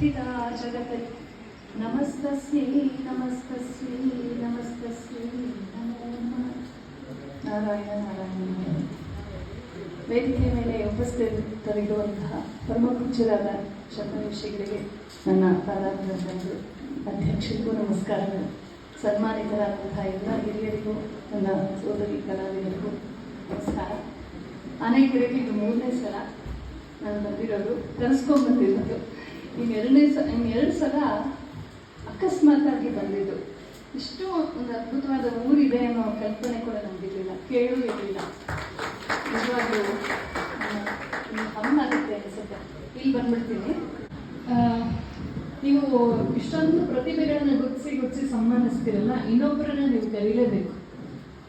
ಸ್ಥಿತ ಜಗದಲ್ಲಿ ನಮಸ್ತಸ್ಮೈ ನಮಸ್ತಸ್ಮೈ ನಮಸ್ತಸ್ಮೈ ನಮೋ ನಾರಾಯಣ ನಾರಾಯಣ. ವೇದಿಕೆ ಮೇಲೆ ಉಪಸ್ಥಿತರಿರುವಂತಹ ಪರಮಪೂಜ್ಯರಾದ ಶ್ರದ್ಧವಿಷಯಗಳಿಗೆ ನನ್ನ ಪಾದಾಭ್ಯಾಸಗಳು ಅಧ್ಯಕ್ಷರಿಗೂ ನಮಸ್ಕಾರಗಳು. ಸನ್ಮಾನಿತರಾದಂತಹ ಎಲ್ಲ ಹಿರಿಯರಿಗೂ, ನನ್ನ ಸೋದರಿ ಕಲಾವಿದರಿಗೂ ನಮಸ್ಕಾರ. ಆನೆಕೆರೆಗೆ ಇದು ಮೂರನೇ ಸಲ ನಾನು ಬಂದಿರೋದು. ಕರೆಸ್ಕೊಂಡ್ಬಂದಿರೋದು ಇನ್ನು ಎರಡನೇ ಸ ಇನ್ನು ಎರಡು ಸಲ ಅಕಸ್ಮಾತಾಗಿ ಬಂದಿದ್ದು. ಇಷ್ಟು ಒಂದು ಅದ್ಭುತವಾದ ಊರಿದೆ ಅನ್ನೋ ಕಲ್ಪನೆ ಕೂಡ ನಮಗಿರಲಿಲ್ಲ ಕೇಳೂ ಇರಲಿಲ್ಲ ನಿಜವಾಗ್ಲೂ ಹಮ್ಮಾಗುತ್ತೆ ಅನಿಸುತ್ತೆ. ಇಲ್ಲಿ ಬಂದ್ಬಿಡ್ತೀನಿ. ನೀವು ಇಷ್ಟೊಂದು ಪ್ರತಿಭೆಗಳನ್ನ ಗುರುತಿಸಿ ಗುರುತಿಸಿ ಸಮ್ಮಾನಿಸ್ತಿರಲ್ಲ ಇನ್ನೊಬ್ಬರನ್ನ ನೀವು ಕರೀಲೇಬೇಕು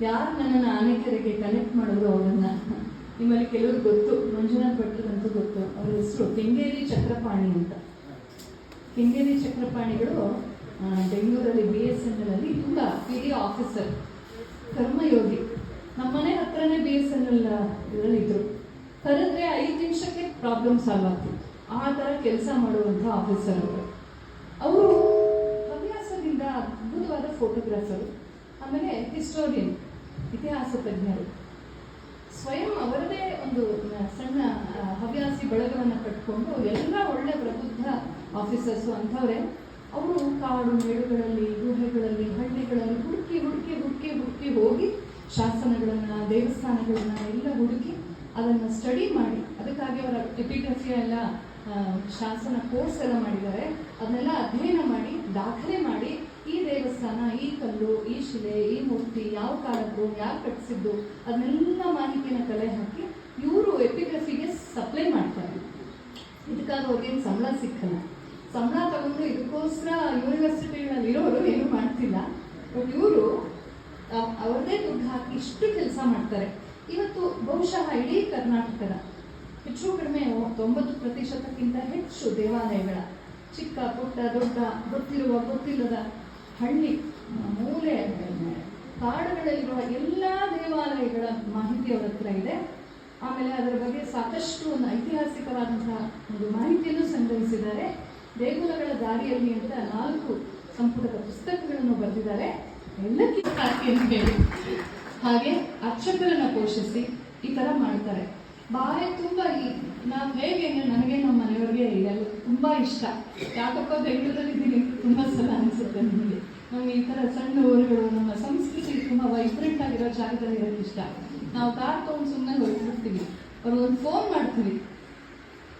ಯಾರು ನನ್ನನ್ನು ಆನೇಕರಿಗೆ ಕನೆಕ್ಟ್ ಮಾಡೋದು ಅವರನ್ನು? ನಿಮ್ಮಲ್ಲಿ ಕೆಲವರು ಗೊತ್ತು, ಮಂಜುನಾಥ್ ಭಟ್ರಂತೂ ಗೊತ್ತು. ಅವರ ಹೆಸರು ಕೆಂಗೇರಿ ಚಕ್ರಪಾಣಿ ಅಂತ. ಕೆಂಗೇರಿ ಚಕ್ರಪಾಣಿಗಳು ಬೆಂಗಳೂರಲ್ಲಿ ಬಿ ಎಸ್ ಎನ್ ಎಲ್ ಅಲ್ಲಿ ತುಂಬ ಹಿರಿಯ ಆಫೀಸರ್ ಕರ್ಮಯೋಗಿ. ನಮ್ಮನೆ ಹತ್ರನೇ ಬಿ ಎಸ್ ಎನ್ ಎಲ್ ಇದರಲ್ಲಿ ಇದ್ರು. ಕರೆದ್ರೆ ಐದು ನಿಮಿಷಕ್ಕೆ ಪ್ರಾಬ್ಲಮ್ ಸಾಲ್ವ್ ಆಗ್ತಿತ್ತು. ಆ ಥರ ಕೆಲಸ ಮಾಡುವಂಥ ಆಫೀಸರ್ ಅವರು. ಅವರು ಹವ್ಯಾಸದಿಂದ ಅದ್ಭುತವಾದ ಫೋಟೋಗ್ರಾಫರು ಆಮೇಲೆ ಹಿಸ್ಟೋರಿಯನ್ ಇತಿಹಾಸ ತಜ್ಞರು. ಸ್ವಯಂ ಅವರದೇ ಒಂದು ಸಣ್ಣ ಹವ್ಯಾಸಿ ಬಳಗವನ್ನು ಕಟ್ಕೊಂಡು ಎಲ್ಲ ಒಳ್ಳೆ ಪ್ರಬುದ್ಧ ಆಫೀಸರ್ಸು ಅಂಥವ್ರೆ, ಅವರು ಕಾಡು ಮೇಡುಗಳಲ್ಲಿ, ಗುಹೆಗಳಲ್ಲಿ, ಹಳ್ಳಿಗಳಲ್ಲಿ ಹುಡುಕಿ ಹುಡುಕಿ ಹುಡುಕಿ ಹುಡುಕಿ ಹೋಗಿ ಶಾಸನಗಳನ್ನು, ದೇವಸ್ಥಾನಗಳನ್ನು ಎಲ್ಲ ಹುಡುಕಿ ಅದನ್ನು ಸ್ಟಡಿ ಮಾಡಿ, ಅದಕ್ಕಾಗಿ ಅವರ ಎಪಿಗ್ರಫಿ ಎಲ್ಲ ಶಾಸನ ಕೋರ್ಸ್ ಎಲ್ಲ ಮಾಡಿದ್ದಾರೆ. ಅದನ್ನೆಲ್ಲ ಅಧ್ಯಯನ ಮಾಡಿ, ದಾಖಲೆ ಮಾಡಿ ಈ ದೇವಸ್ಥಾನ, ಈ ಕಲ್ಲು, ಈ ಶಿಲೆ, ಈ ಮೂರ್ತಿ ಯಾವ ಕಾಲದ್ದು ಯಾರು ಕಟ್ಟಿಸಿದ್ದು ಅದನ್ನೆಲ್ಲ ಮಾಹಿತಿನ ಕಲೆ ಹಾಕಿ ಇವರು ಎಪಿಗ್ರಫಿಗೆ ಸಪ್ಲೈ ಮಾಡ್ತಾರೆ ಇದಕ್ಕಾಗಿ ಅವ್ರಿಗೇನು ಸಂಬಳ ಸಿಕ್ಕಲ್ಲ. ಸಂಬಳ ತಗೊಂಡು ಇದಕ್ಕೋಸ್ಕರ ಯೂನಿವರ್ಸಿಟಿಗಳಲ್ಲಿ ಇರೋರು ಏನು ಮಾಡ್ತಿಲ್ಲ. ಬಟ್ ಇವರು ಅವ್ರದೇ ದುಡ್ಡು ಹಾಕಿ ಇಷ್ಟು ಕೆಲಸ ಮಾಡ್ತಾರೆ. ಇವತ್ತು ಬಹುಶಃ ಇಡೀ ಕರ್ನಾಟಕದ ಹೆಚ್ಚು ಕಡಿಮೆ ತೊಂಬತ್ತು ಪ್ರತಿಶತಕ್ಕಿಂತ ಹೆಚ್ಚು ದೇವಾಲಯಗಳ ಚಿಕ್ಕ, ಪುಟ್ಟ, ದೊಡ್ಡ, ಗೊತ್ತಿರುವ, ಗೊತ್ತಿಲ್ಲದ ಹಳ್ಳಿ, ಮೂಲೆ ಕಾಡುಗಳಲ್ಲಿರುವ ಎಲ್ಲ ದೇವಾಲಯಗಳ ಮಾಹಿತಿ ಅವರ ಹತ್ರ ಇದೆ. ಆಮೇಲೆ ಅದರ ಬಗ್ಗೆ ಸಾಕಷ್ಟು ಒಂದು ಐತಿಹಾಸಿಕವಾದಂತಹ ಒಂದು ಮಾಹಿತಿಯನ್ನು ಸಂಗ್ರಹಿಸಿದ್ದಾರೆ. ದೇಗುಲಗಳ ದಾರಿಯಲ್ಲಿ ಅಂತ ನಾಲ್ಕು ಸಂಪುಟದ ಪುಸ್ತಕಗಳನ್ನು ಬರೆದಿದ್ದಾರೆ. ಎಲ್ಲಕ್ಕಿಂತ ಅಂತ ಹೇಳಿ. ಹಾಗೆ ಅರ್ಚಕರನ್ನ ಪೋಷಿಸಿ ಈ ಥರ ಮಾಡ್ತಾರೆ. ಬಾಯಿ ತುಂಬಾ ಈ ನಾವು ಹೇಗೆ ನನಗೆ ನಮ್ಮ ಮನೆಯವ್ರಿಗೆ ಇದೆಲ್ಲ ತುಂಬ ಇಷ್ಟ. ಯಾಕಪ್ಪ ಬೆಂಗಳೂರಲ್ಲಿ ಇದ್ದೀನಿ ತುಂಬ ಸಲ ಅನಿಸುತ್ತೆ ನನಗೆ. ನಮ್ಗೆ ಈ ಥರ ಸಣ್ಣ ಊರುಗಳು, ನಮ್ಮ ಸಂಸ್ಕೃತಿ ತುಂಬ ವೈಬ್ರೆಂಟ್ ಆಗಿರೋ ಜಾಗದಲ್ಲಿ ಇರೋದು ಇಷ್ಟ ನಾವು ಕಾರ್ ತೊಗೊಂಡು ಸುಮ್ಮನೆ ಹೊರಟ್ಬಿಡ್ತೀವಿ ಅವ್ರಿಗೆ ಫೋನ್ ಮಾಡ್ತೀವಿ.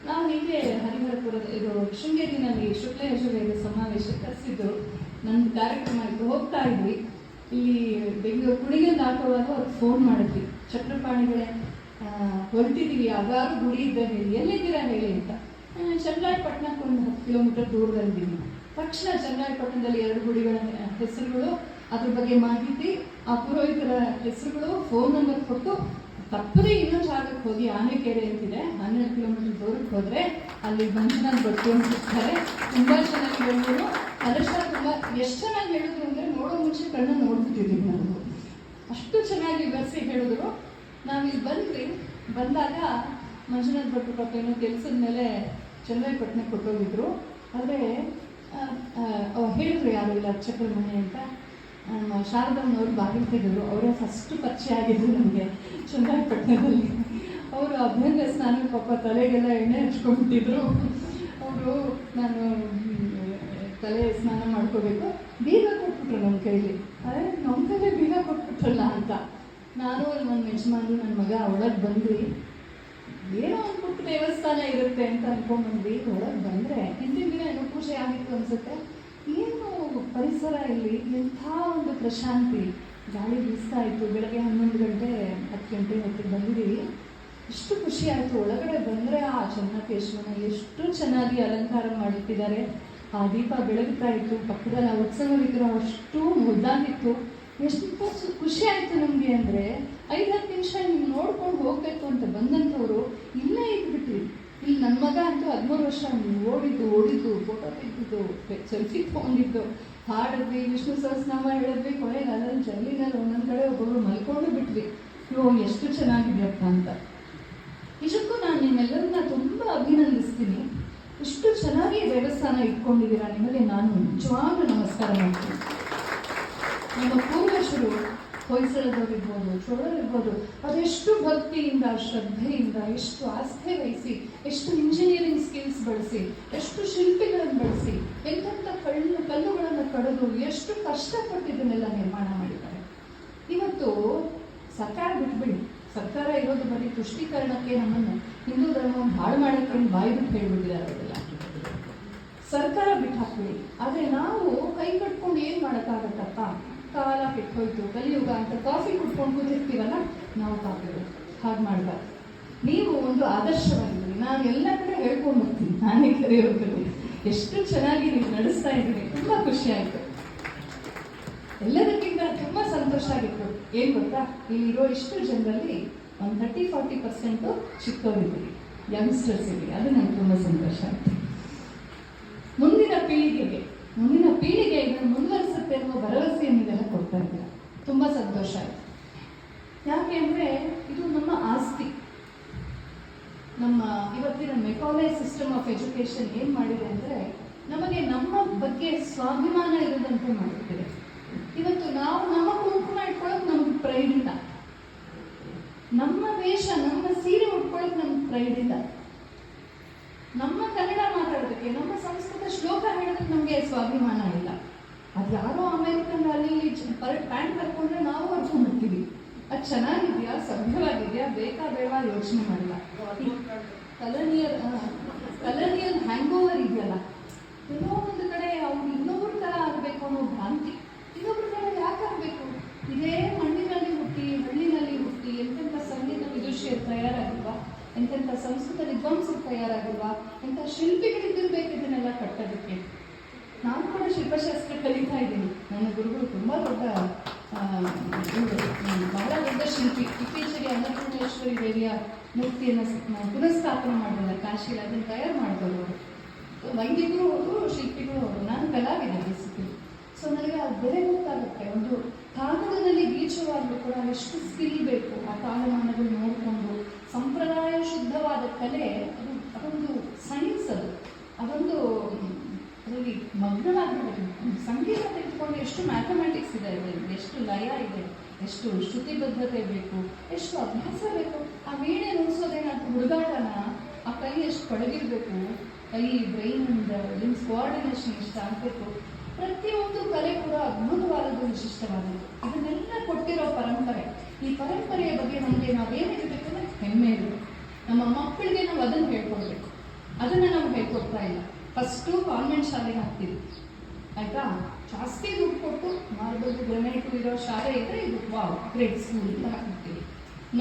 ನಾವು ನಿಮಗೆ ಹರಿಹರಪುರದ ಇದು ಶೃಂಗೇರಿನಲ್ಲಿ ಶುಕ್ಲ ಯಜುರ್ವೇದ ಸಮಾವೇಶ ಕರೆಸಿದ್ದು, ನನ್ನ ಕಾರ್ಯಕ್ರಮ ಇದ್ದು ಹೋಗ್ತಾ ಇದ್ವಿ. ಇಲ್ಲಿ ಬೆಂಗಳೂರು ಗುಡಿಗೆ ದಾಟುವಾಗ ಅವ್ರಿಗೆ ಫೋನ್ ಮಾಡಿದ್ವಿ. ಚಕ್ರಪಾಣಿಗಳೇ ಹೊರಟಿದ್ದೀವಿ, ಯಾವ್ದಾದ್ರು ಗುಡಿ ಇದ್ದ ಹೇಳಿ, ಎಲ್ಲಿದ್ದೀರಾ ಹೇಳಿ ಅಂತ. ಚಂದ್ರಾಯಪಟ್ಟಣಕ್ಕೆ ಒಂದು ಹತ್ತು ಕಿಲೋಮೀಟರ್ ದೂರದಲ್ಲಿದ್ದೀನಿ ತಕ್ಷಣ ಚಂದ್ರಾಯಪಟ್ಟಣದಲ್ಲಿ ಎರಡು ಗುಡಿಗಳ ಹೆಸರುಗಳು, ಅದ್ರ ಬಗ್ಗೆ ಮಾಹಿತಿ, ಆ ಪುರೋಹಿತರ ಹೆಸರುಗಳು ಫೋನ್ ನಂಬರ್ ಕೊಟ್ಟು ತಪ್ಪದೇ ಇನ್ನೊಂದು ಜಾಗಕ್ಕೆ ಹೋಗಿ ಆನೆಕೆರೆ ಅಂತಿದೆ. ಹನ್ನೆರಡು ಕಿಲೋಮೀಟರ್ ದೂರಕ್ಕೆ ಹೋದರೆ ಅಲ್ಲಿ ಮಂಜುನಾಥ್ ಬಟ್ಟೆ ಇರ್ತಾರೆ ತುಂಬಾ ಚೆನ್ನಾಗಿ ಹೇಳಿದ್ರು ಅದಷ್ಟ ತುಂಬಾ ಎಷ್ಟು ಚೆನ್ನಾಗಿ ಹೇಳಿದ್ರು ಅಂದ್ರೆ ನೋಡೋ ಮುಂಚೆ ಕಣ್ಣು ನೋಡ್ಬಿಟ್ಟಿದ್ದೀವಿ ನಾವು. ಅಷ್ಟು ಚೆನ್ನಾಗಿ ವಿವರಿಸಿ ಹೇಳಿದ್ರು. ನಾವಿಲ್ಲಿ ಬಂದ್ವಿ. ಬಂದಾಗ ಮಂಜುನಾಥ್ ಭಟ್ರು ಪಾಪ ಏನೋ ಕೆಲಸದ ಮೇಲೆ ಚನ್ನರಾಯಪಟ್ಟಣಕ್ಕೆ ಕೊಟ್ಟೋಗಿದ್ರು. ಆದರೆ ಹೇಳಿದ್ರು ಯಾರು ಇಲ್ಲ ಅರ್ಚಕರ ಮನೆ ಅಂತ. ಶಾರದಮ್ಮನವರು ಬಾಗಿಲು ಅವರ ಫಸ್ಟ್ ಪರಿಚಯ ಆಗಿದ್ರು ನಮಗೆ ಚನ್ನರಾಯಪಟ್ಟಣದಲ್ಲಿ ಅವರು ಅಭ್ಯಂಗ ಸ್ನಾನ ಪಾಪ ತಲೆಗೆಲ್ಲ ಎಣ್ಣೆ ಹಚ್ಕೊಂಡ್ಬಿಟ್ಟಿದ್ರು. ಅವರು, ನಾನು ತಲೆ ಸ್ನಾನ ಮಾಡ್ಕೋಬೇಕು. ಬೀಗ ಕೊಟ್ಬಿಟ್ರು ನಮ್ಮ ಕೈಲಿ. ಅದೇ ನಮ್ಮ ಕೈಲೇ ಬೀಗ ಕೊಟ್ಬಿಟ್ರಲ್ಲ ಅಂತ. ನಾನು ನನ್ನ ಯಜಮಾನ್ರು ನನ್ನ ಮಗ ಒಳಗೆ ಬಂದ್ವಿ. ಏನೋ ಒಂದು ಪುಟ್ಟ ದೇವಸ್ಥಾನ ಇರುತ್ತೆ ಅಂತ ಅನ್ಕೊಂಡ್ಬಂದ್ವಿ ಒಳಗೆ ಬಂದರೆ ಹಿಂದಿನ ದಿನ ಏನೋ ಪೂಜೆ ಆಗಿತ್ತು ಅನ್ಸುತ್ತೆ. ಪರಿಸರ ಇಲ್ಲಿ ಎಂಥ ಒಂದು ಪ್ರಶಾಂತಿ ಗಾಳಿ ಬೀಸ್ತಾ ಇತ್ತು. ಬೆಳಗ್ಗೆ ಹನ್ನೊಂದು ಗಂಟೆ ಹತ್ತು ಗಂಟೆ ಹೊತ್ತಿಗೆ ಬಂದಿದ್ದೀವಿ. ಎಷ್ಟು ಖುಷಿ ಆಯಿತು. ಒಳಗಡೆ ಬಂದರೆ ಆ ಚೆನ್ನಕೇಶ್ವರನ ಎಷ್ಟು ಚೆನ್ನಾಗಿ ಅಲಂಕಾರ ಮಾಡಿಟ್ಟಿದ್ದಾರೆ. ಆ ದೀಪ ಬೆಳಗ್ತಾ ಇತ್ತು. ಪಕ್ಕದಲ್ಲಿ ಆ ಉತ್ಸವ ಅಷ್ಟು ಮುದ್ದಾಗಿತ್ತು. ಎಷ್ಟು ಖುಷಿ- ಖುಷಿ ಆಯಿತು ನಮಗೆ ಅಂದರೆ ಐದು ಹತ್ತು ನಿಮಿಷ ನೀವು ನೋಡ್ಕೊಂಡು ಹೋಗಬೇಕು ಅಂತ ಬಂದಂಥವ್ರು ಇಲ್ಲೇ ಇದ್ಬಿಟ್ವಿ ಇಲ್ಲಿ ನನ್ನ ಮಗ ಅಂತೂ ಹದಿಮೂರು ವರ್ಷ ಓಡಿದ್ದು ಓಡಿದ್ದು ಫೋಟೋ ತೆಗೆದಿದ್ದು ಸೆಲ್ಫಿ ತೊಗೊಂಡಿದ್ದು ಹಾಡಿದ್ವಿ, ವಿಷ್ಣು ಸಹಸ್ರನಾಮ ಹೇಳಿದ್ವಿ ಕೊನೆಗೆ ಅದರಲ್ಲಿ ಜಲ್ಲಿನಲ್ಲಿ ಒಂದೊಂದು ಕಡೆ ಒಬ್ಬೊಬ್ರು ಮಲ್ಕೊಂಡು ಬಿಟ್ವಿ. ಇವು ಎಷ್ಟು ಚೆನ್ನಾಗಿದೆಯಪ್ಪ ಅಂತ. ನಿಜಕ್ಕೂ ನಾನು ನಿಮ್ಮೆಲ್ಲರನ್ನ ತುಂಬ ಅಭಿನಂದಿಸ್ತೀನಿ. ಇಷ್ಟು ಚೆನ್ನಾಗಿ ದೇವಸ್ಥಾನ ಇಟ್ಕೊಂಡಿದ್ದೀರಾ ನಿಮಗೆ ನಾನು ನಿಜವಾಗ್ಲೂ ನಮಸ್ಕಾರ ಮಾಡ್ತೀನಿ. ನಮ್ಮ ಪೂರ್ವಜರು ಹೊಯ್ಸಳದವರಿರ್ಬೋದು ಚೋಳರಿರ್ಬೋದು ಅದೆಷ್ಟು ಭಕ್ತಿಯಿಂದ, ಶ್ರದ್ಧೆಯಿಂದ, ಎಷ್ಟು ಆಸ್ಥೆ ವಹಿಸಿ, ಎಷ್ಟು ಇಂಜಿನಿಯರಿಂಗ್ ಸ್ಕಿಲ್ಸ್ ಬಳಸಿ, ಎಷ್ಟು ಶಿಲ್ಪಿಗಳನ್ನು ಬಳಸಿ, ಎಂತೆಂಥ ಕಲ್ಲು ಕಲ್ಲುಗಳನ್ನು ಕಡಿದು ಎಷ್ಟು ಕಷ್ಟಪಟ್ಟು ಇದನ್ನೆಲ್ಲ ನಿರ್ಮಾಣ ಮಾಡಿದ್ದಾರೆ. ಇವತ್ತು ಸರ್ಕಾರ ಬಿಟ್ಬಿಡಿ. ಸರ್ಕಾರ ಇರೋದು ಬರೀ ತುಷ್ಟೀಕರಣಕ್ಕೆ ನಮ್ಮನ್ನು ಹಿಂದೂ ಧರ್ಮ ಹಾಳು ಮಾಡೋಕ್ಕೆ ಬಾಯಿ ಬಿಟ್ಟು ಹೇಳ್ಬಿಟ್ಟಿದ್ದಾರೆ ಅವರೆಲ್ಲ ಸರ್ಕಾರ ಬಿಟ್ಟು ಹಾಕ್ಬಿಡಿ ಆದರೆ ನಾವು ಕೈ ಕಟ್ಕೊಂಡು ಏನು ಮಾಡೋಕ್ಕಾಗತ್ತಪ್ಪ? ಕಾಲ ಕೆಟ್ಟೋಯ್ತು ಕಲಿಯುಗ ಅಂತ ಕಾಫಿ ಕುಟ್ಕೊಂಡು ಕೂತಿರ್ತೀವಲ್ಲ, ನಾವು ಕಾಫಿಗಳು ಹಾಗೆ ಮಾಡ್ಬಾರ್ದು. ನೀವು ಒಂದು ಆದರ್ಶವಾಗಿದ್ದೀರಿ ನಾನು ಎಲ್ಲ ಕಡೆ ಹೇಳ್ಕೊಂಡು ಹೋಗ್ತೀನಿ ನಾನೇ ಕರೆಯೋದ್ರಲ್ಲಿ. ಎಷ್ಟು ಚೆನ್ನಾಗಿ ನೀವು ನಡೆಸ್ತಾ ಇದ್ದೀನಿ ತುಂಬ ಖುಷಿ ಆಯಿತು. ಎಲ್ಲದಕ್ಕಿಂತ ತುಂಬ ಸಂತೋಷ ಆಗಿತ್ತು. ಏನು ಗೊತ್ತಾ? ಇಲ್ಲಿರೋ ಇಷ್ಟು ಜನರಲ್ಲಿ ಒಂದು ತರ್ಟಿ ಫಾರ್ಟಿ ಪರ್ಸೆಂಟು ಚಿಕ್ಕವರಿದ್ದೀರಿ. ಯಂಗ್ಸ್ಟರ್ಸ್ ಇದ್ದೀರಿ. ಅದು ನನಗೆ ತುಂಬ ಸಂತೋಷ ಆಯಿತು. ಮುಂದಿನ ಪೀಳಿಗೆಗೆ ಮುಂದಿನ ಪೀಳಿಗೆ ಇದನ್ನು ಮುಂದುವರಿಸುತ್ತೆ ಅನ್ನೋ ಭರವಸೆಯನ್ನು ಇದೆಲ್ಲ ಕೊಡ್ತಾ ಇದ್ದೀರ. ತುಂಬ ಸಂತೋಷ ಆಯಿತು. ಯಾಕೆ ಅಂದರೆ ಇದು ನಮ್ಮ ಆಸ್ತಿ. ನಮ್ಮ ಇವತ್ತಿನ ಮೆಕಾಲೆ ಸಿಸ್ಟಮ್ ಆಫ್ ಎಜುಕೇಶನ್ ಏನು ಮಾಡಿದೆ ಅಂದರೆ ನಮಗೆ ನಮ್ಮ ಬಗ್ಗೆ ಸ್ವಾಭಿಮಾನ ಇರದಂತೆ ಮಾಡುತ್ತಿದೆ ಇವತ್ತು ನಾವು ನಮ್ಮ ಕುಂಕುಮ ಇಟ್ಕೊಳ್ಳೋಕೆ ನಮ್ಗೆ ಪ್ರೈಡ್ ಇಲ್ಲ. ನಮ್ಮ ವೇಷ, ನಮ್ಮ ಸೀರೆ ಉಟ್ಕೊಳ್ಳೋಕೆ ನಮ್ಗೆ ಪ್ರೈಡ್ ಇಲ್ಲ ನಮ್ಮ ಕನ್ನಡ ಮಾತಾಡೋದಕ್ಕೆ ನಮ್ಮ ಸಂಸ್ಕೃತ ಶ್ಲೋಕ ಹೇಳೋದಕ್ಕೆ ನಮಗೆ ಸ್ವಾಭಿಮಾನ ಇಲ್ಲ. ಅದು ಯಾರೋ ಅಮೇರಿಕನ್ ಅಲ್ಲಿ ಪ್ಯಾಂಟ್ ಕರ್ಕೊಂಡ್ರೆ ನಾವು ಹರ್ಕೊಂಡ್ಬಿಡ್ತೀವಿ ಅದು ಚೆನ್ನಾಗಿದೆಯಾ? ಸಭ್ಯವಾಗಿದೆಯಾ? ಬೇಕಾ ಬೇಡ ಯೋಚನೆ ಮಾಡಿಲ್ಲ. ಕಲನಿಯರ್ ಕಲನಿಯಲ್ ಹ್ಯಾಂಗ್ ಓವರ್ ಇದೆಯಲ್ಲ. ಎಲ್ಲೋ ಒಂದು ಕಡೆ ಅವ್ರು ಇನ್ನೊಬ್ರ ಥರ ಆಗಬೇಕು ಅನ್ನೋ ಭ್ರಾಂತಿ. ಇನ್ನೊಬ್ರ ಥರ ಯಾಕೆ ಆಗಬೇಕು? ಇದೇ ಮಣ್ಣಿನಲ್ಲಿ ಹುಟ್ಟಿ ಹಳ್ಳಿನಲ್ಲಿ ಹುಟ್ಟಿ, ಎಂತೆಂಥ ಸಂಗೀತ ವಿದುಷಿಯರು ತಯಾರಾಗಿಲ್ವಾ? ಎಂತೆಂಥ ಸಂಸ್ಕೃತ ವಿದ್ವಾಂಸರು ತಯಾರಾಗಿಲ್ವಾ? ಎಂಥ ಶಿಲ್ಪಿಗಳಿದ್ದಿರ್ಬೇಕು ಇದನ್ನೆಲ್ಲ ಕಟ್ಟೋದಕ್ಕೆ. ನಾನು ಕೂಡ ಶಿಲ್ಪಶಾಸ್ತ್ರ ಕಲಿತಾ ಇದ್ದೀನಿ. ನನ್ನ ಗುರುಗಳು ತುಂಬ ದೊಡ್ಡ ಬಹಳ ದೊಡ್ಡ ಶಿಲ್ಪಿ. ಇತ್ತೀಚೆಗೆ ಅನ್ನಪೂರ್ಣೇಶ್ವರಿ ದೇವಿಯ ಮೂರ್ತಿಯನ್ನು ಪುನಃಸ್ಥಾಪನೆ ಮಾಡಿದ್ದಾರೆ ಕಾಶಿಯಲ್ಲಿ ಅದನ್ನು ತಯಾರು ಮಾಡಿದವರು ಅವರು. ವೈದ್ಯರು ಅವರು ಶಿಲ್ಪಿಗಳು ಅವರು. ನಾನು ಕಲಾವಿದೆ ಬೇಸಿಕಲಿ. ಸೊ, ನನಗೆ ಆ ಬೆಲೆ ಗೊತ್ತಾಗುತ್ತೆ. ಒಂದು ಕಾಗದದಲ್ಲಿ ಗೀಚುವಾಗಲೂ ಕೂಡ ಎಷ್ಟು ಸ್ಕಿಲ್ ಬೇಕು, ಆ ಕಾಲಮಾನಗಳು ನೋಡಿಕೊಂಡು ಸಂಪ್ರದಾಯ ಶುದ್ಧವಾದ ಕಲೆ, ಅದು, ಅದೊಂದು ಸೈನ್ಸ್ ಅದು. ಅದೊಂದು ಮ್, ಅದರಲ್ಲಿ ಮಗ್ನವಾಗಿರಬೇಕು. ಸಂಗೀತ ತೆಗೆದುಕೊಂಡು ಎಷ್ಟು ಮ್ಯಾಥಮೆಟಿಕ್ಸ್ ಇದೆ ಇದರಲ್ಲಿ ಎಷ್ಟು ಲಯ ಇದೆ? ಎಷ್ಟು ಶ್ರುತಿಬದ್ಧತೆ ಬೇಕು? ಎಷ್ಟು ಅಭ್ಯಾಸ ಬೇಕು? ಆ ವೀಣೆ ನುಡಿಸೋದೇನಾದ್ರು ಹುಡುಗಾಟನ? ಆ ಕೈ ಎಷ್ಟು ಪಳಗಿರ್ಬೇಕು? ಕೈ ಬ್ರೈನ್ ಲಿಮ್ಸ್ ಕೋಆರ್ಡಿನೇಷನ್ ಎಷ್ಟು ಆಗಬೇಕು? ಪ್ರತಿಯೊಂದು ಕಲೆ ಕೂಡ ಅದ್ಭುತವಾದದ್ದು ವಿಶಿಷ್ಟವಾದದ್ದು. ಇದನ್ನೆಲ್ಲ ಕೊಟ್ಟಿರೋ ಪರಂಪರೆ. ಈ ಪರಂಪರೆಯ ಬಗ್ಗೆ ನಮಗೆ ನಾವೇನಿರಬೇಕು ಅಂದರೆ ಹೆಮ್ಮೆ ಇರಬೇಕು ನಮ್ಮ ಮಕ್ಕಳಿಗೆ ನಾವು ಅದನ್ನು ಹೇಳ್ಕೊಡ್ಬೇಕು. ಅದನ್ನು ನಾವು ಹೇಳ್ಕೊಡ್ತಾ ಇಲ್ಲ. ಫಸ್ಟು ಕಾನ್ವೆಂಟ್ ಶಾಲೆಗೆ ಹಾಕ್ತೀವಿ. ಆಯ್ತಾ? ಜಾಸ್ತಿ ದುಡ್ಡು ಕೊಟ್ಟು ಮಾರ್ಬಲ್ ಗ್ರನೈಟು ಇರೋ ಶಾಲೆ ಇದ್ರೆ ಇದು ವಾವ್, ಗ್ರೇಟ್ ಸ್ಕೂಲ್ ಅಂತ ಹಾಕ್ತೀವಿ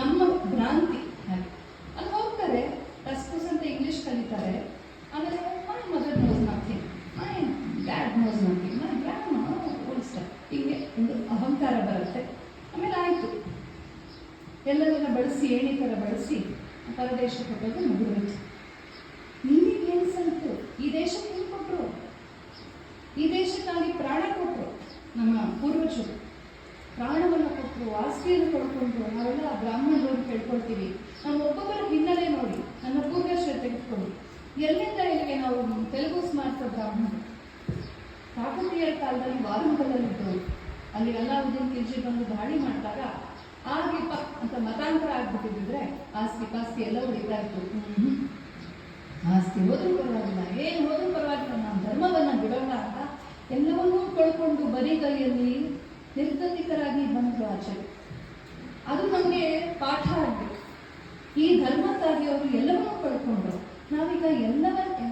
ನಮ್ಮ ಭ್ರಾಂತಿ ಅಲ್ಲಿ ಹೋಗ್ತಾರೆ ಫಸ್ಟ್ ಅಂತ ಇಂಗ್ಲೀಷ್ ಕಲಿತಾರೆ. ಆಮೇಲೆ ಮೈ ಮದರ್ ನೋಸ್ ಮಾಡ್ತೀನಿ ಮೈ ಡ್ಯಾಡ್ ನೋಸ್ ಮಾಡ್ತೀನಿ ಮೈ ಗ್ರ್ಯಾಂಡ್ ಓಡಿಸ್ತಾರೆ ಹೀಗೆ ಒಂದು ಅಹಂಕಾರ ಬರುತ್ತೆ. ಆಮೇಲೆ ಆಯಿತು. ಎಲ್ಲರನ್ನ ಬಳಸಿ ಏಣಿ ಥರ ಬಳಸಿ ಪರದೇಶಕ್ಕೆ ಹೋಗೋದು ಮುಗಿದೋಯ್ತು ನಿಮಗೆ ಏನು ಸಲ್ತು ಈ ದೇಶಕ್ಕೆ ಏನು ಕೊಟ್ಟರು ಈ ದೇಶಕ್ಕಾಗಿ ಪ್ರಾಣ ಕೊಟ್ಟರು ನಮ್ಮ ಪೂರ್ವಜರು ಪ್ರಾಣವನ್ನು ಕೊಟ್ಟರು ಆಸ್ತಿಯನ್ನು ಕೊಡ್ಕೊಂಡ್ರು ನಾವೆಲ್ಲ ಬ್ರಾಹ್ಮಣರು ಹೇಳ್ಕೊಳ್ತೀವಿ ನಾವು ಒಬ್ಬೊಬ್ಬರ ಹಿನ್ನೆಲೆ ನೋಡಿ, ನನ್ನ ಪೂರ್ವಶ್ರ ತೆಗೆದುಕೊಂಡು ಎಲ್ಲಿಂದ ಇಲ್ಲಿಗೆ ನಾವು ತೆಲುಗು ಸ್ಮಾರ್ತ ಬ್ರಾಹ್ಮಣರು? ಕಾಕತೀಯರ ಕಾಲದಲ್ಲಿ ವಾರಂಗಲಲ್ಲಿದ್ದವರು ಅಲ್ಲಿ ಅಲ್ಲಾವುದ್ದೀನ್ ಖಿಲ್ಜಿ ಬಂದು ದಾಳಿ ಮಾಡಿದಾಗ ಆಗಿಪ್ಪ ಅಂತ ಮತಾಂತರ ಆಗ್ಬಿಟ್ಟಿದ್ರೆ ಆಸ್ತಿ ಪಾಸ್ತಿ ಎಲ್ಲ ಉಳಿತಾ ಇತ್ತು ಆಸ್ತಿ ಹೋದ್ರೂ ಪರವಾಗಿಲ್ಲ. ಏನು ಹೋದ್ರೂ ಪರವಾಗಿಲ್ಲ. ನಮ್ಮ ಧರ್ಮವನ್ನು ಬಿಡೋಣ ಅಂತ ಎಲ್ಲವನ್ನೂ ಕಳ್ಕೊಂಡು ಬರಿಗೈಯಲ್ಲಿ ನಿರ್ಗತಿಕರಾಗಿ ಬಂದರು ಆಚೆ ಅದು ನಮಗೆ ಪಾಠ ಆಗಬೇಕು ಈ ಧರ್ಮಕ್ಕಾಗಿ ಅವರು ಎಲ್ಲವನ್ನೂ ಕಳ್ಕೊಂಡ್ರು ನಾವೀಗ ಎಲ್ಲವನ್ನ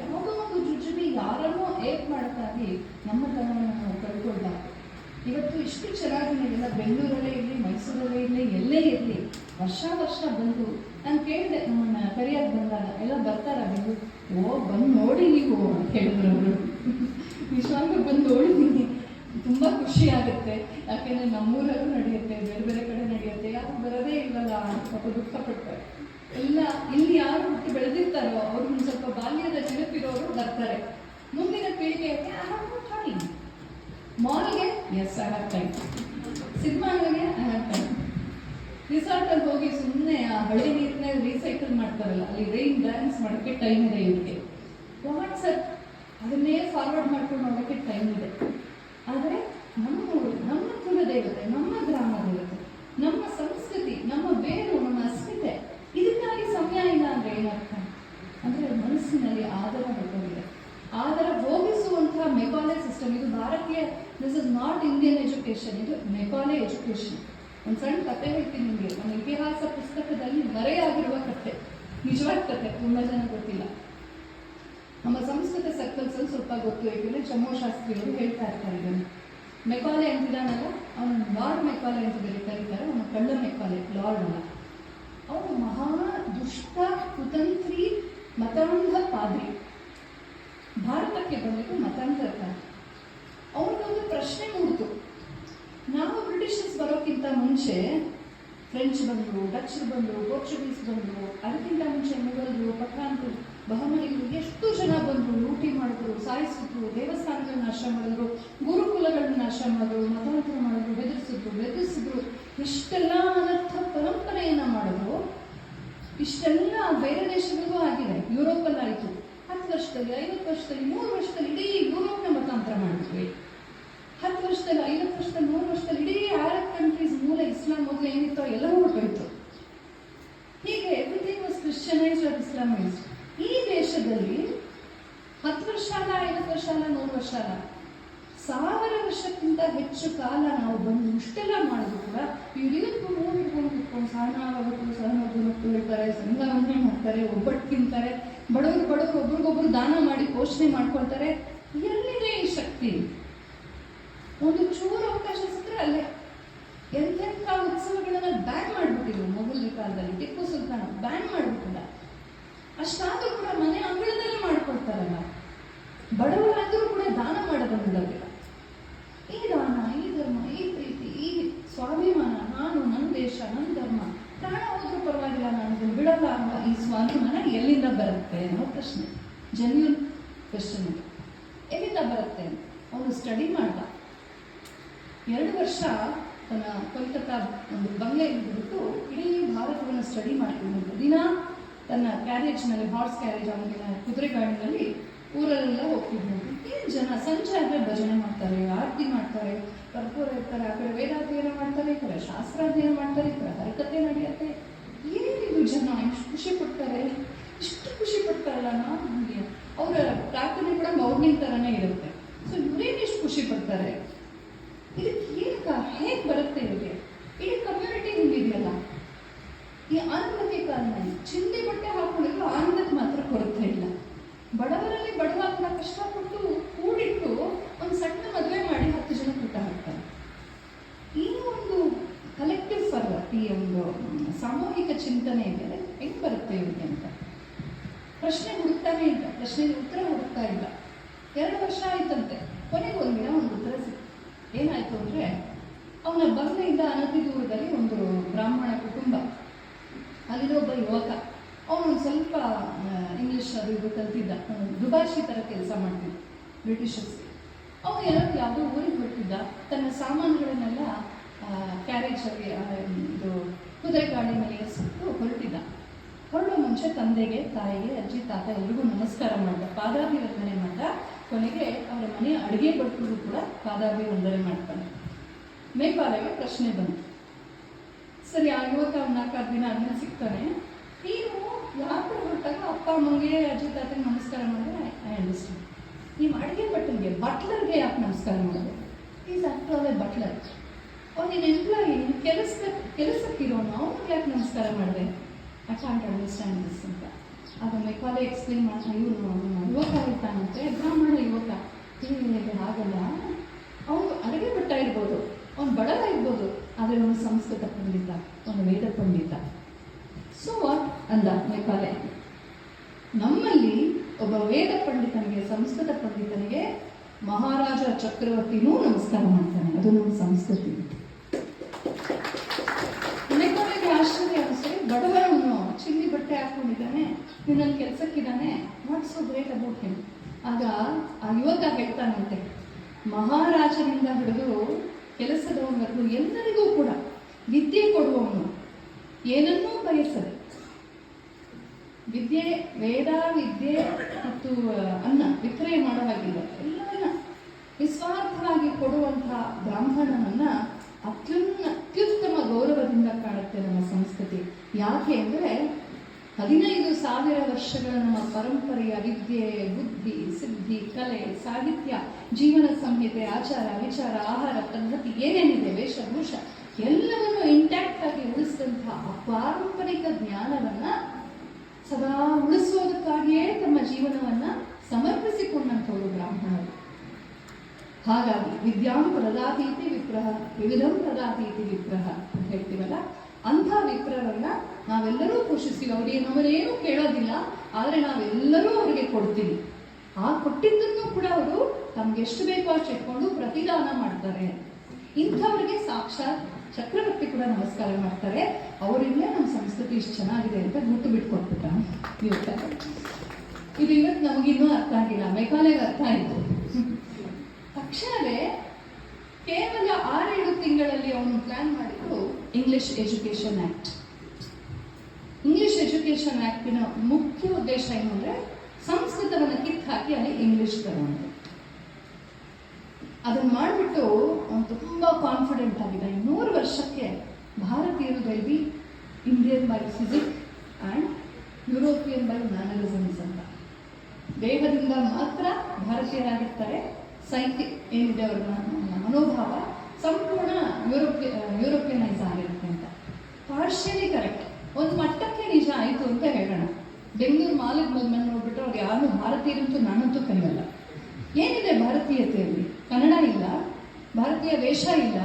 ಯಾವುದೋ ಒಂದು ಜುಜುಬಿ ಯಾರನ್ನೂ ಏಕ್ ಮಾಡೋಕ್ಕಾಗಿ ನಮ್ಮ ಧರ್ಮವನ್ನು ನಾವು ಕಳ್ಕೊಳ್ಬಾರ್ದು ಇವತ್ತು ಇಷ್ಟು ಚೆನ್ನಾಗಿ ನೀವೆಲ್ಲ ಬೆಂಗಳೂರಲ್ಲೇ ಇರಲಿ, ಮೈಸೂರಲ್ಲೇ ಇರಲಿ, ಎಲ್ಲೇ ಇರಲಿ, ವರ್ಷ ವರ್ಷ ಬಂದು ನಾನು ಕೇಳಿದೆ, ನಮ್ಮನ್ನ ಕರಿಯೋದು ಬಂದಾಗ, ಎಲ್ಲ ಬರ್ತಾರ ಬೆಂಗಳೂರು? ಓ, ಬಂದು ನೋಡಿ ನೀವು ಅಂತ ಹೇಳಿದ್ರು ಅವರು. ನಿಜವಾಗ್ಲೂ ಬಂದು ನೋಡಿದ್ದೀನಿ ತುಂಬ ಖುಷಿ ಆಗುತ್ತೆ. ಯಾಕೆಂದರೆ ನಮ್ಮೂರಲ್ಲೂ ನಡೆಯುತ್ತೆ, ಬೇರೆ ಬೇರೆ ಕಡೆ ನಡೆಯುತ್ತೆ. ಯಾರು ಬರೋದೇ ಇಲ್ಲಲ್ಲ ಸ್ವಲ್ಪ ದುಃಖ ಪಡ್ತಾರೆ ಎಲ್ಲ, ಇಲ್ಲಿ ಯಾರು ಹುಟ್ಟಿ ಬೆಳೆದಿರ್ತಾರೋ, ಅವ್ರು ಒಂದು ಸ್ವಲ್ಪ ಬಾಲ್ಯದ ನೆನಪಿರೋರು ಬರ್ತಾರೆ. ಮುಂದಿನ ಪೀಳಿಗೆಗೆ ಟೈಮ್ ಮಾಲ್ಗೆ ಎಸ್ ಐ ಹ್ಯಾವ್ ಟೈಮ್ ಸಿನಿಮಾಗಳಿಗೆ ಐ ಹ್ಯಾವ್ ಟೈಮ್ ರಿಸಾರ್ಟಲ್ಲಿ ಹೋಗಿ ಸುಮ್ಮನೆ ಆ ಹಳೆ ನೀರನ್ನ ರೀಸೈಕಲ್ ಮಾಡ್ತಾರಲ್ಲ, ಅಲ್ಲಿ ರೈನ್ ಡ್ಯಾನ್ಸ್ ಮಾಡೋಕ್ಕೆ ಟೈಮ್ ಇದೆ ಇವ್ರಿಗೆ. ವಾಟ್ಸಪ್ ಅದನ್ನೇ ಫಾರ್ವರ್ಡ್ ಮಾಡ್ಕೊಂಡು ಹೋಗೋಕ್ಕೆ ಟೈಮ್ ಇದೆ. ಆದರೆ ನಮ್ಮ ನಮ್ಮ ಕುಲದೇವತೆ, ನಮ್ಮ ಗ್ರಾಮ ದೇವತೆ ನಮ್ಮ ಸಂಸ್ಕೃತಿ, ನಮ್ಮ ಬೇರು, ನಮ್ಮ ಅಸ್ಮಿತೆ, ಇದಕ್ಕಾಗಿ ಸಮಯ ಇಲ್ಲ ಅಂದ್ರೆ ಏನರ್ಥ? ಅಂದ್ರೆ ಮನಸ್ಸಿನಲ್ಲಿ ಆದರ ಹೊರಟೋಗಿದೆ ಆದರ ಹೋಗಿಸುವಂತಹ ಮೆಕಾಲೆ ಸಿಸ್ಟಮ್ ಇದು ಭಾರತೀಯ this is not Indian education ಇದು ಮೆಕಾಲೆ ಎಜುಕೇಶನ್ ಒಂದು ಸಣ್ಣ ಕತೆ ಹೇಳ್ತೀನಿ ನಿಮಗೆ. ಒಂದು ಇತಿಹಾಸ ಪುಸ್ತಕದಲ್ಲಿ ಮರೆಯಾಗಿರುವ ಕತೆ. ನಿಜವಾದ ಕತೆ ತುಂಬ ಜನ ಗೊತ್ತಿಲ್ಲ. ನಮ್ಮ ಸಂಸ್ಕೃತ ಸರ್ಕಲ್ಸ್ ಅಲ್ಲಿ ಸ್ವಲ್ಪ ಗೊತ್ತು ಯಾಕೆಂದ್ರೆ ಶಾಸ್ತ್ರಿ ಶಾಸ್ತ್ರಿಯವರು ಹೇಳ್ತಾ ಇರ್ತಾರೆ ಇದನ್ನು. ಮೆಕಾಲೆ ಅಂತಿದ್ದಾನಲ್ಲ ಅವನು ಲಾರ್ಡ್ ಮೆಕಾಲೆ ಅಂತ ಕರೀತಾರೆ, ಅವನು ಕಳ್ಳ ಮೆಕಾಲೆ ಲಾರ್ಡ್ ಅಲ್ಲ. ಅವನು ಮಹಾ ದುಷ್ಟ, ಕುತಂತ್ರಿ, ಮತಾಂಧ ಪಾದ್ರಿ. ಭಾರತಕ್ಕೆ ಬಂದಿದ್ದು ಮತಾಂತರಕಾರ ಅವನಿಗೊಂದು ಪ್ರಶ್ನೆ ಮೂಡಿತು. ನಾವು ಬ್ರಿಟಿಷರ್ಸ್ ಬರೋಕ್ಕಿಂತ ಮುಂಚೆ, ಫ್ರೆಂಚ್ ಬಂದರು, ಡಚ್ ಬಂದರು, ಪೋರ್ಚುಗೀಸ್ ಬಂದರು, ಅದಕ್ಕಿಂತ ಮುಂಚೆ ಮುಗಲ್ರು ಪಠಾಣ್ರು ಬಹಮನಿಗಳು ಎಷ್ಟು ಜನ ಬಂದರು ಲೂಟಿ ಮಾಡಿದ್ರು, ಸಾಯಿಸಿದ್ರು, ದೇವಸ್ಥಾನಗಳನ್ನ ನಾಶ ಮಾಡಿದ್ರು, ಗುರುಕುಲಗಳನ್ನ ನಾಶ ಮಾಡಿದ್ರು ಮತಾಂತರ ಮಾಡಿದ್ರು, ಬೆದರಿಸಿದ್ರು ಬೆದರಿಸಿದ್ರು, ಇಷ್ಟೆಲ್ಲ ಅನರ್ಥ ಪರಂಪರೆಯನ್ನ ಮಾಡಿದ್ರು, ಇಷ್ಟೆಲ್ಲ ಬೇರೆ ದೇಶಗಳಿಗೂ ಆಗಿದೆ ಯುರೋಪಲ್ಲಿ ಆಯಿತು ಹತ್ತು ವರ್ಷದಲ್ಲಿ, ಐವತ್ತು ವರ್ಷದಲ್ಲಿ, ಮೂರು ವರ್ಷದಲ್ಲಿ ಇಡೀ ಯುರೋಪ್ನ ಮತಾಂತರ ಮಾಡಿದ್ವಿ. ಹತ್ತು ವರ್ಷದಲ್ಲಿ, ಐವತ್ತು ವರ್ಷದಲ್ಲಿ, ಮೂರು ವರ್ಷದಲ್ಲಿ ಇಡೀ ಅರಬ್ ಕಂಟ್ರೀಸ್ ಮೂಲ ಇಸ್ಲಾಂ, ಮೊದಲು ಏನಿತ್ತೋ ಎಲ್ಲವೂ ಹೊರಟೋಯ್ತು ಹೀಗೆ everything was Christianise or Islamised ಈ ದೇಶದಲ್ಲಿ ಹತ್ತು ವರ್ಷ ಅಲ್ಲ, ಐವತ್ತು ವರ್ಷ ಅಲ್ಲ, ನೂರು ವರ್ಷ ಅಲ್ಲ, ಸಾವಿರ ವರ್ಷಕ್ಕಿಂತ ಹೆಚ್ಚು ಕಾಲ ನಾವು ಬಂದು ಇಷ್ಟೆಲ್ಲ ಮಾಡಿದ್ರು ಕೂಡ ಇಡೀ ಮೂರು ಹಿಡ್ಕೊಂಡು ಕುತ್ಕೊಂಡು ಸಹನ ಆಗೋದು ಸಹನ ಹೇಳ್ತಾರೆ ಸಂಘವನ್ನೇ ಮಾಡ್ತಾರೆ, ಒಬ್ಬಟ್ಟು ತಿಂತಾರೆ, ಬಡವರು ಬಡವರು ಒಬ್ರಿಗೊಬ್ರು ದಾನ ಮಾಡಿ ಪೋಷಣೆ ಮಾಡ್ಕೊಳ್ತಾರೆ, ಎಲ್ಲಿದೆ ಈ ಶಕ್ತಿ? ಒಂದು ಚೂರು ಅವಕಾಶ ಸಿಕ್ಕರೆ ಅಲ್ಲೇ. ಎಂತೆಂಥ ಉತ್ಸವಗಳನ್ನ ಬ್ಯಾನ್ ಮಾಡಿಬಿಟ್ಟಿದ್ರು ಮೊಘಲ್ ಕಾಲದಲ್ಲಿ, ಟಿಪ್ಪು ಸುಲ್ತಾನ ಬ್ಯಾನ್ ಮಾಡಿಬಿಟ್ಟಿಲ್ಲ ಅಷ್ಟಾದ್ರೂ ಕೂಡ ಮನೆ ಅಂಗಳದಲ್ಲೇ ಮಾಡ್ಕೊಡ್ತಾರಲ್ಲ. ಬಡವರಾದ್ರೂ ಕೂಡ ದಾನ ಮಾಡಬಹುದಾಗಿಲ್ಲ ಈ ದಾನ, ಈ ಧರ್ಮ, ಈ ಪ್ರೀತಿ, ಈ ಸ್ವಾಭಿಮಾನ, ನಾನು ನನ್ನ ದೇಶ ನನ್ನ ಧರ್ಮ, ಪ್ರಾಣ ಹೋದ್ರೂ ಪರವಾಗಿಲ್ಲ, ನಾನು ಬಿಡಲ್ಲ ಅನ್ನೋ ಈ ಸ್ವಾಭಿಮಾನ ಎಲ್ಲಿಂದ ಬರುತ್ತೆ ಅನ್ನೋ ಪ್ರಶ್ನೆ. ಜೆನ್ಯೂನ್ ಕ್ವೆಶನ್ ಇದು. ಎಲ್ಲಿಂದ ಬರುತ್ತೆ ಅವನು ಸ್ಟಡಿ ಮಾಡ್ದ. ಎರಡು ವರ್ಷ ತನ್ನ ಕೋಲ್ಕತ್ತಾ ಒಂದು ಬಂಗ್ಲೆಯಲ್ಲಿ ಬಿಟ್ಟು ಇಡೀ ಭಾರತವನ್ನು ಸ್ಟಡಿ ಮಾಡ್ಕೊಂಡು ದಿನ ತನ್ನ ಕ್ಯಾರೇಜ್ನಲ್ಲಿ ಹಾರ್ಸ್ ಕ್ಯಾರೇಜ್ ಅವನಿಗೆ ಕುದುರೆ ಗಾಡಿನಲ್ಲಿ ಊರಲ್ಲೆಲ್ಲ ಹೋಗ್ತಿದ್ನು ಏನು ಜನ? ಸಂಜೆ ಆದರೆ ಭಜನೆ ಮಾಡ್ತಾರೆ, ಆರತಿ ಮಾಡ್ತಾರೆ ಕರ್ಪೂರ ಇರ್ತಾರೆ ಆ ಕಡೆ ವೇದಾಧ್ಯಯನ ಮಾಡ್ತಾರೆ, ಈ ಕಡೆ ಶಾಸ್ತ್ರಾಧ್ಯಯನ ಮಾಡ್ತಾರೆ, ಈ ಕಡೆ ಹರಕತೆ ನಡೆಯುತ್ತೆ. ಏನಿದು ಜನ? ಎಷ್ಟು ಖುಷಿ ಪಡ್ತಾರೆ. ಇಷ್ಟು ಖುಷಿ ಪಡ್ತಾರಲ್ಲ ನಾವು ನಮಗೆ ಅವರ ಪ್ರಾರ್ಥನೆ ಕೂಡ ಮೌರ್ನಿಂಗ್ ಥರನೇ ಇರುತ್ತೆ. ಸೊ ಇವರೇನು ಎಷ್ಟು ಖುಷಿ ಪಡ್ತಾರೆ? ಇದಕ್ಕೆ ಏನಕ್ಕ ಹೇಗೆ ಬರುತ್ತೆ ಇವರಿಗೆ? ಇದಕ್ಕೆ ಏನು? ಚಿಂದಿ ಬಟ್ಟೆ ಹಾಕೊಂಡಿದ್ರು ಆನಂದಕ್ಕೆ ಮಾತ್ರ ಕೊರತೆ ಇಲ್ಲ. ಬಡವರಲ್ಲಿ ಬಡವ ಕೂಡ ಕಷ್ಟಪಟ್ಟು ಕೂಡಿಟ್ಟು ಒಂದು ಸಣ್ಣ ಮದುವೆ ಮಾಡಿ ಹತ್ತು ಜನ ಊಟ ಹಾಕ್ತಾರೆ. ಈ ಒಂದು ಕಲೆಕ್ಟಿವ್ ಫರ್ವ ಈ ಒಂದು ಸಾಮೂಹಿಕ ಚಿಂತನೆ ಇದೆ. ಹೆಂಗೆ ಬರುತ್ತೆ ಇವ್ರಿಗೆ ಅಂತ? ಪ್ರಶ್ನೆ ಹುಡುಕ್ತಾನೆ ಇಲ್ಲ. ಪ್ರಶ್ನೆಗೆ ಉತ್ತರ ಹುಡುಕ್ತಾ ಇಲ್ಲ. ಎರಡು ವರ್ಷ ಆಯ್ತಂತೆ. ಕೊನೆಗೆ ದಿನ ಒಂದು ಉತ್ತರ ಸಿಕ್ತು. ಏನಾಯ್ತು ಅಂದರೆ, ಅವನ ಬಂಗ್ಲೆಯಿಂದ ಅನತಿ ದೂರದಲ್ಲಿ ಒಂದು ಬ್ರಾಹ್ಮಣ ಕುಟುಂಬ ಅಲ್ಲಿರೋ ಒಬ್ಬ ಯುವಕ. ಅವನು ಸ್ವಲ್ಪ ಇಂಗ್ಲೀಷ್ ಅದು ಇದು ಕಲ್ತಿದ್ದ. ದುಬಾಷಿ ಥರ ಕೆಲಸ ಮಾಡ್ತಿದ್ದ ಬ್ರಿಟಿಷರ್ಸ್ ಅವನು ಏನೋ ಯಾವುದೋ ಊರಿಗೆ ಹೊರಟಿದ್ದ. ತನ್ನ ಸಾಮಾನುಗಳನ್ನೆಲ್ಲ ಕ್ಯಾರೇಜಲ್ಲಿ ಇದು ಕುದುರೆ ಗಾಡಿ ಮೇಲೆ ಸುಟ್ಟು ಹೊರಟಿದ್ದ. ಹೊರಡೋ ಮುಂಚೆ ತಂದೆಗೆ, ತಾಯಿಗೆ, ಅಜ್ಜಿ, ತಾತ ಎಲ್ರಿಗೂ ನಮಸ್ಕಾರ ಮಾಡ್ದ. ಪಾದಾಭಿವಂದನೆ ಮಾಡ್ದ. ಕೊನೆಗೆ ಅವರ ಮನೆ ಅಡುಗೆ ಭಟ್ರಿಗೂ ಕೂಡ ಪಾದಾಭಿವಂದನೆ ಮಾಡ್ತಾನೆ ಮೇಪಾಲಯ ಪ್ರಶ್ನೆ ಬಂತು. ಸರಿ ಆ ಯುವಕ ನಾಲ್ಕಾರು ದಿನ ಅದನ್ನ ಸಿಗ್ತಾನೆ. ನೀನು ಯಾಕೆ ಹೊರಟಾಗ ಅಪ್ಪ, ಅಮ್ಮಂಗೆ ಅಜ್ಜಿ ತಾತನ ನಮಸ್ಕಾರ ಮಾಡಿದ್ರೆ ಐ ಅಂಡರ್ಸ್ಟ್ಯಾಂಡ್ ನೀವು ಅಡುಗೆ ಭಟ್ಟನಿಗೆ, ಬಟ್ಲರ್ಗೆ ಯಾಕೆ ನಮಸ್ಕಾರ ಮಾಡೋದು? ಈಸ್ ಆಫ್ಟರ್ ಎ ಬಟ್ಲರ್ ಅವ್ನು ನಿನ್ನ ಎಂಪ್ಲಾಯಿ ಕೆಲಸ ಕೆಲಸಕ್ಕಿರೋನು ಅವ್ನಿಗೆ ಯಾಕೆ ನಮಸ್ಕಾರ ಮಾಡಿದೆ? ಐ ಕಾಂಟ್ ಅಂಡರ್ಸ್ಟ್ಯಾಂಡ್ ದಿಸ್ ಅಂತ. ಆಗ ಮೆಕಾಲೆ ಎಕ್ಸ್ಪ್ಲೇನ್ ಮಾಡ್ತಾ, ಇವನು ಯುವಕ ಇರ್ತಾನಂತೆ ಬ್ರಾಹ್ಮಣ ಯುವಕ. ಹೀಗೆ ಆಗಲ್ಲ ಅವನು ಅಡುಗೆ ಭಟ್ಟ ಇರ್ಬೋದು. ಅವ್ನು ಬಡವ ಸಂಸ್ಕೃತ ಪಂಡಿತ ಒಂದು ವೇದ ಪಂಡಿತ. ಸೊ ವಾಟ್ ಅಂದ ಮೈಕಾಲೆ ನಮ್ಮಲ್ಲಿ ಒಬ್ಬ ವೇದ ಪಂಡಿತನಿಗೆ, ಸಂಸ್ಕೃತ ಪಂಡಿತನಿಗೆ ಮಹಾರಾಜ ಚಕ್ರವರ್ತಿನೂ ನಮಸ್ಕಾರ ಮಾಡ್ತಾನೆ. ಅದು ನಮ್ಮ ಸಂಸ್ಕೃತಿ. ಆಶ್ಚರ್ಯ ಅನಿಸ್ತದೆ ಬಡವರನ್ನು ಚಿಲ್ಲಿ ಬಟ್ಟೆ ಹಾಕೊಂಡಿದ್ದಾನೆ ನಿನ್ನ ಕೆಲಸಕ್ಕಿದ್ದಾನೆ what so great about him ಆಗ ಆ ಯುವಕ ಹೇಳ್ತಾನಂತೆ, ಮಹಾರಾಜನಿಂದ ಹಿಡಿದು ಕೆಲಸದವರೆಗೂ ಎಲ್ಲರಿಗೂ ಕೂಡ ವಿದ್ಯೆ ಕೊಡುವವನು ಏನನ್ನೂ ಬಯಸದೆ. ವಿದ್ಯೆ, ವೇದ, ವಿದ್ಯೆ ಮತ್ತು ಅನ್ನ ವಿಕ್ರಯ ಮಾಡೋ ಹಾಗಿಲ್ಲ. ಎಲ್ಲವನ್ನ ನಿಸ್ವಾರ್ಥವಾಗಿ ಕೊಡುವಂತಹ ಬ್ರಾಹ್ಮಣನನ್ನ ಅತ್ಯುನ್ನ, ಅತ್ಯುತ್ತಮ ಗೌರವದಿಂದ ಕಾಣುತ್ತೆ ನಮ್ಮ ಸಂಸ್ಕೃತಿ. ಯಾಕೆ ಅಂದರೆ ಹದಿನೈದು ಸಾವಿರ ವರ್ಷಗಳ ನಮ್ಮ ಪರಂಪರೆಯ ವಿದ್ಯೆ, ಬುದ್ಧಿ, ಸಿದ್ಧಿ, ಕಲೆ, ಸಾಹಿತ್ಯ, ಜೀವನ ಸಂಹಿತೆ, ಆಚಾರ, ವಿಚಾರ, ಆಹಾರ ಪದ್ಧತಿ ಏನೇನಿದೆ ವೇಷಭೂಷ ಎಲ್ಲವನ್ನು ಇಂಟ್ಯಾಕ್ಟ್ ಆಗಿ ಉಳಿಸಿದಂತಹ ಆ ಪಾರಂಪರಿಕ ಜ್ಞಾನವನ್ನ ಸದಾ ಉಳಿಸೋದಕ್ಕಾಗಿಯೇ ತಮ್ಮ ಜೀವನವನ್ನ ಸಮರ್ಪಿಸಿಕೊಂಡಂಥವರು ಬ್ರಾಹ್ಮಣರು. ಹಾಗಾಗಿ ವಿದ್ಯಾಂ ಪ್ರದಾತೀತಿ ವಿಗ್ರಹ, ವಿವಿಧಂ ಪ್ರದಾತೀತಿ ವಿಗ್ರಹ ಅಂತ ಹೇಳ್ತೀವಲ್ಲ, ಅಂಥ ವಿಪ್ರರನ್ನ ನಾವೆಲ್ಲರೂ ಪೋಷಿಸ್ತೀವಿ ಅವರಿಗೆ ನಮ್ಮನೇನು ಕೇಳೋದಿಲ್ಲ, ಆದರೆ ನಾವೆಲ್ಲರೂ ಅವರಿಗೆ ಕೊಡ್ತೀವಿ. ಆ ಕೊಟ್ಟಿದ್ದನ್ನು ಕೂಡ ಅವರು ತಮ್ಗೆ ಎಷ್ಟು ಬೇಕೋ ಅಷ್ಟು ಇಟ್ಕೊಂಡು ಪ್ರತಿದಾನ ಮಾಡ್ತಾರೆ. ಇಂಥವ್ರಿಗೆ ಸಾಕ್ಷಾತ್ ಚಕ್ರವರ್ತಿ ಕೂಡ ನಮಸ್ಕಾರ ಮಾಡ್ತಾರೆ. ಅವರಿಂದ ನಮ್ಮ ಸಂಸ್ಕೃತಿ ಇಷ್ಟು ಚೆನ್ನಾಗಿದೆ ಅಂತ ಗುಟ್ಟು ಬಿಟ್ಕೊಟ್ಬಿಟ್ಟ ಇವತ್ತ ಇದು ಇವತ್ತು ನಮಗಿನ್ನೂ ಅರ್ಥ ಆಗಿಲ್ಲ. ಮೆಕಾಲೆಗೆ ಅರ್ಥ ಆಯಿತು. ತಕ್ಷಣವೇ ಕೇವಲ ಆರೇಳು ತಿಂಗಳಲ್ಲಿ ಅವನು ಪ್ಲಾನ್ ಮಾಡಿದ್ದು English education act English education ಆಕ್ಟಿನ ಮುಖ್ಯ ಉದ್ದೇಶ ಏನು ಅಂದರೆ ಸಂಸ್ಕೃತವನ್ನು ಕಿತ್ತು ಹಾಕಿ ಅಲ್ಲಿ ಇಂಗ್ಲಿಷ್ ತರುವಂತೆ ಅದನ್ನ ಮಾಡಿಬಿಟ್ಟು ಅವನು ತುಂಬ ಕಾನ್ಫಿಡೆಂಟ್ ಆಗಿದ್ದಾನೆ ನೂರು ವರ್ಷಕ್ಕೆ ಭಾರತೀಯರು be Indian by physique and European by mannerisms ಅಂತ. ದೇಹದಿಂದ ಮಾತ್ರ ಭಾರತೀಯರಾಗಿರ್ತಾರೆ. ಸೈಂಟಿಕ್ ಏನಿದೆ ಅವರ ಮನೋಭಾವ ಸಂಪೂರ್ಣ ಯುರೋಪಿಯ ಯುರೋಪಿಯನೈಸ್ ಆಗಿರುತ್ತೆ ಅಂತ. ಪಾರ್ಷಿಯಲಿ ಕರೆಕ್ಟ್ ಒಂದು ಮಟ್ಟಕ್ಕೆ ನಿಜ ಆಯಿತು ಅಂತ ಹೇಳೋಣ. ಬೆಂಗಳೂರು ಮಾಲಿಕ್ ಬಂದ್ಮೇಲೆ ನೋಡ್ಬಿಟ್ಟು ಅವ್ರು ಯಾರು ಭಾರತೀಯರಂತೂ ನಾನಂತೂ ಕೈಯಲ್ಲ ಏನಿದೆ ಭಾರತೀಯತೆಯಲ್ಲಿ? ಕನ್ನಡ ಇಲ್ಲ, ಭಾರತೀಯ ವೇಷ ಇಲ್ಲ,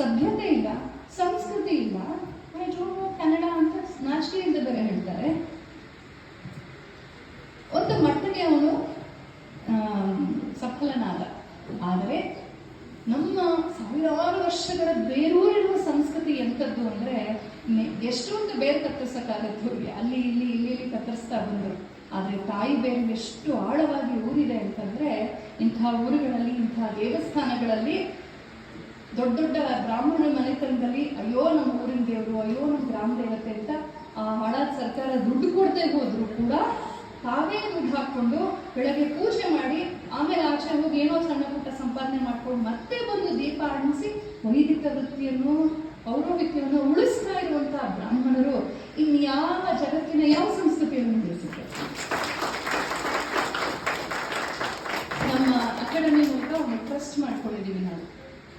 ಸಭ್ಯತೆ ಇಲ್ಲ, ಸಂಸ್ಕೃತಿ ಇಲ್ಲ. ಕನ್ನಡ ಅಂತ ನಾಚಿಕೆಯಿಂದ ಬೇರೆ ಹೇಳ್ತಾರೆ. ಒಂದು ಮಟ್ಟಿಗೆ ಅವನು ಸಫಲನಾದ. ಆದರೆ ನಮ್ಮ ಸಾವಿರಾರು ವರ್ಷಗಳ ಬೇರೂರಿರುವ ಸಂಸ್ಕೃತಿ ಎಂಥದ್ದು ಅಂದರೆ ಎಷ್ಟೊಂದು ಬೇರು ಕತ್ತರಿಸೋಕ್ಕಾಗತ್ತೆ ಅಲ್ಲಿ, ಇಲ್ಲಿ ಇಲ್ಲಿ ಇಲ್ಲಿ ಕತ್ತರಿಸ್ತಾ ಬಂದರು. ಆದರೆ ತಾಯಿ ಬೇರು ಎಷ್ಟು ಆಳವಾಗಿ ಊರಿದೆ ಅಂತಂದರೆ ಇಂಥ ಊರುಗಳಲ್ಲಿ, ಇಂಥ ದೇವಸ್ಥಾನಗಳಲ್ಲಿ ದೊಡ್ಡ ದೊಡ್ಡ ಬ್ರಾಹ್ಮಣ ಮನೆತನದಲ್ಲಿ ಅಯ್ಯೋ ನಮ್ಮ ಊರಿನ ದೇವರು, ಅಯ್ಯೋ ನಮ್ಮ ಗ್ರಾಮ ದೇವತೆ ಅಂತ ಆ ಹಳದ ಸರ್ಕಾರ ದುಡ್ಡು ಕೊಡದೆ ಹೋದ್ರು ಕೂಡ ತಾವೇ ದುಡ್ಡು ಹಾಕ್ಕೊಂಡು ಬೆಳಗ್ಗೆ ಪೂಜೆ ಮಾಡಿ, ಆಮೇಲೆ ಆಚೆ ಹೋಗಿ ಏನೋ ಸಣ್ಣ ಪುಟ್ಟ ಸಂಪಾದನೆ ಮಾಡ್ಕೊಂಡು ಮತ್ತೆ ಬಂದು ದೀಪ ಅಣಿಸಿ ವೈದಿಕ ವೃತ್ತಿಯನ್ನು, ಪೌರೋಹಿತ್ಯವನ್ನು ಉಳಿಸ್ತಾ ಇರುವಂತಹ ಬ್ರಾಹ್ಮಣರು ಇನ್ಯಾವ ಜಗತ್ತಿನ ಯಾವ ಸಂಸ್ಕೃತಿಯಲ್ಲಿ ನಮ್ಮ ಅಕಾಡೆಮಿ ಮೂಲಕ ಒಂದು ಟ್ರಸ್ಟ್ ಮಾಡ್ಕೊಂಡಿದ್ದೀವಿ ನಾವು.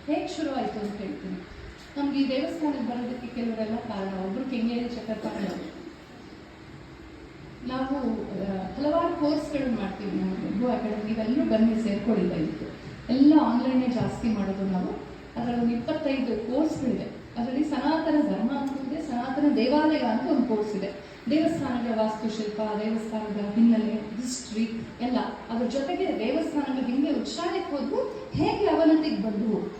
ಹೇಗೆ ಶುರು ಆಯಿತು ಅಂತ ಹೇಳ್ತೀನಿ. ನಮ್ಗೆ ಈ ದೇವಸ್ಥಾನಕ್ಕೆ ಬರೋದಕ್ಕೆ ಕೆಲವರೆಲ್ಲ ಕಾರಣ ಒಬ್ರು ಕೆಂಗೇರಿ ಚಕ್ರಪಾಣಿ ನಾವು ಹಲವಾರು ಕೋರ್ಸ್ಗಳು ಮಾಡ್ತೀವಿ ನಾವು ಭೂ ಅಕಾಡೆಮಿ ಇವೆಲ್ಲರೂ ಬನ್ನಿ ಸೇರ್ಕೊಳ್ಳಿ ಇತ್ತು ಎಲ್ಲ ಆನ್ಲೈನೇ ಜಾಸ್ತಿ ಮಾಡೋದು ನಾವು. ಅದರಲ್ಲಿ ಒಂದು ಇಪ್ಪತ್ತೈದು ಕೋರ್ಸ್ಗಳಿದೆ ಅದರಲ್ಲಿ ಸನಾತನ ಧರ್ಮ ಅಂತ ಇದೆ, ಸನಾತನ ದೇವಾಲಯ ಅಂತ ಒಂದು ಕೋರ್ಸ್ ಇದೆ. ದೇವಸ್ಥಾನಗಳ ವಾಸ್ತುಶಿಲ್ಪ, ದೇವಸ್ಥಾನದ ಹಿನ್ನೆಲೆ ಹಿಸ್ಟ್ರಿ ಎಲ್ಲ. ಅದ್ರ ಜೊತೆಗೆ ದೇವಸ್ಥಾನದ ಹಿಂದೆ ಉಚ್ಚಾರಕ್ಕೆ ಹೋದ್ರು ಹೇಗೆ ಅವನತಿಗೆ ಬಂದವು?